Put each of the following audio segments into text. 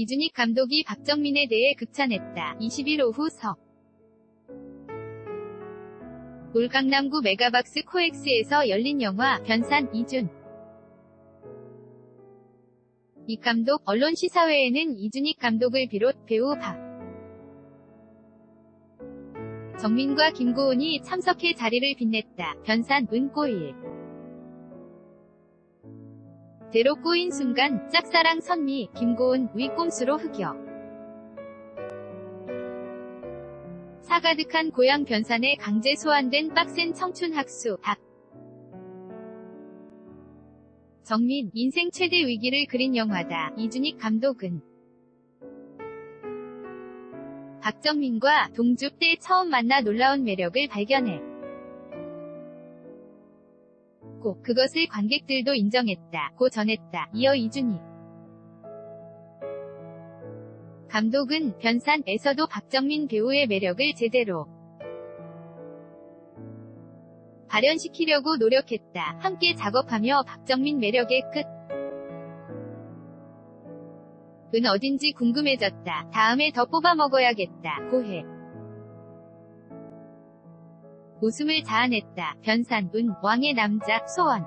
이준익 감독이 박정민에 대해 극찬했다. 20일 오후 석. 올 강남구 메가박스 코엑스에서 열린 영화 변산 이준. 이 감독 언론 시사회에는 이준익 감독을 비롯 배우 박 정민과 김고은이 참석해 자리를 빛냈다. 변산 은꼬일 대로 꼬인 순간 짝사랑 선미 김고은 위꼼수로 흑역 사가득한 고향 변산에 강제 소환된 빡센 청춘 학수 박 정민 인생 최대 위기를 그린 영화다. 이준익 감독은 박정민과 동주 때 처음 만나 놀라운 매력을 발견해 고 그것을 관객들도 인정했다. 고 전했다. 이어 이준익 감독은 변산에서도 박정민 배우의 매력을 제대로 발현시키려고 노력했다. 함께 작업하며 박정민 매력의 끝. 은 어딘지 궁금해졌다. 다음에 더 뽑아 먹어야겠다. 고해. 웃음을 자아냈다. 변산, 은, 왕의 남자, 소원.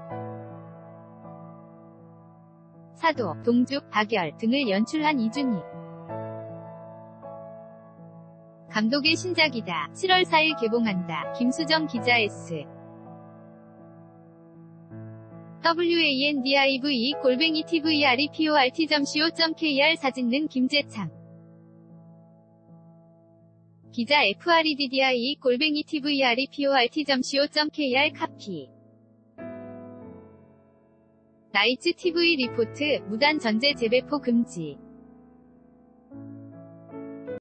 사도, 동죽, 박열 등을 연출한 이준희. 감독의 신작이다. 7월 4일 개봉한다. 김수정 기자 S. wandive 골뱅이 tvreport.co.kr 사진는 김재창 기자 FREDDIE 골뱅이 tvreport.co.kr 카피. 나이츠 TV 리포트 무단 전제 재배포 금지